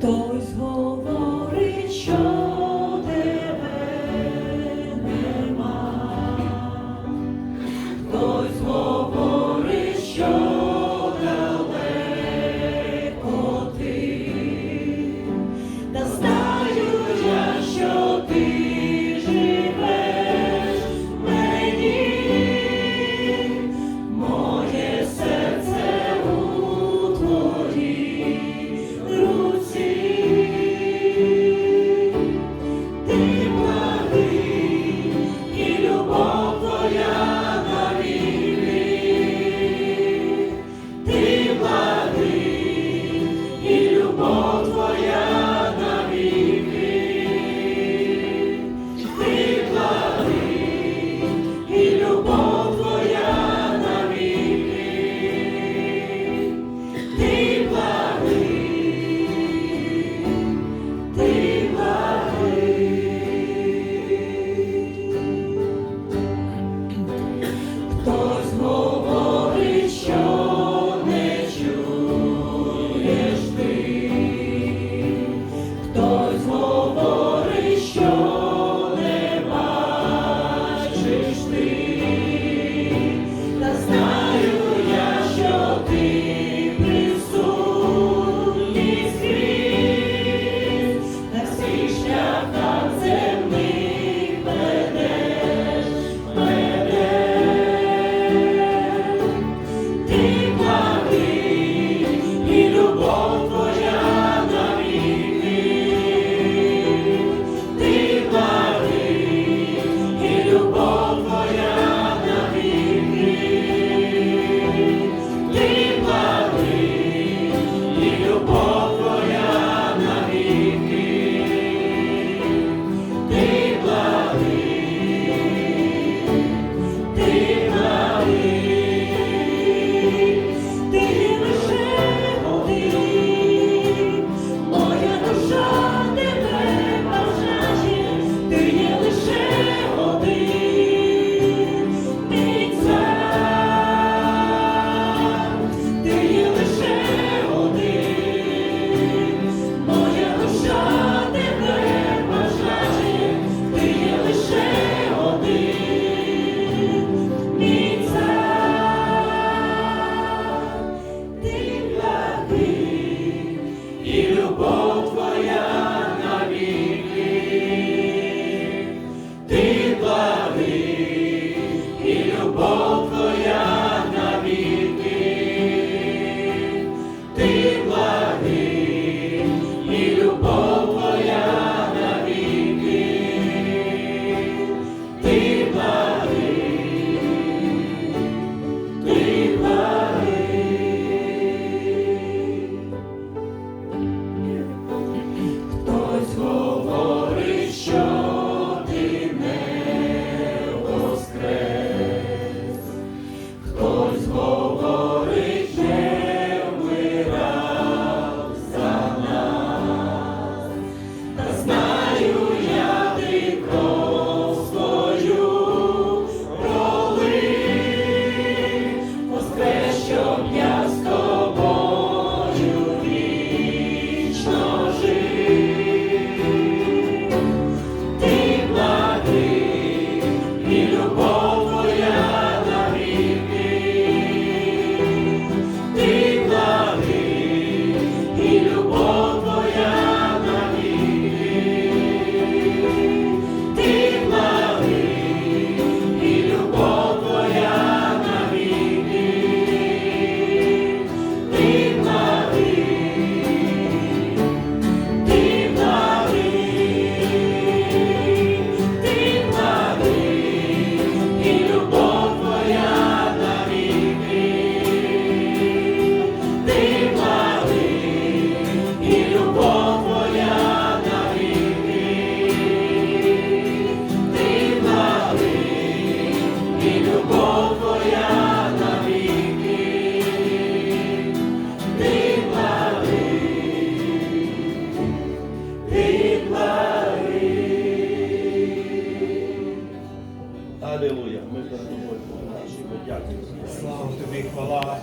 Хтось говорить, що тебе нема. Хтось one. і любов твоя навіки, ти благи, ти благи. Ми перед наші, ми дякуємо. Слава тобі, хвала.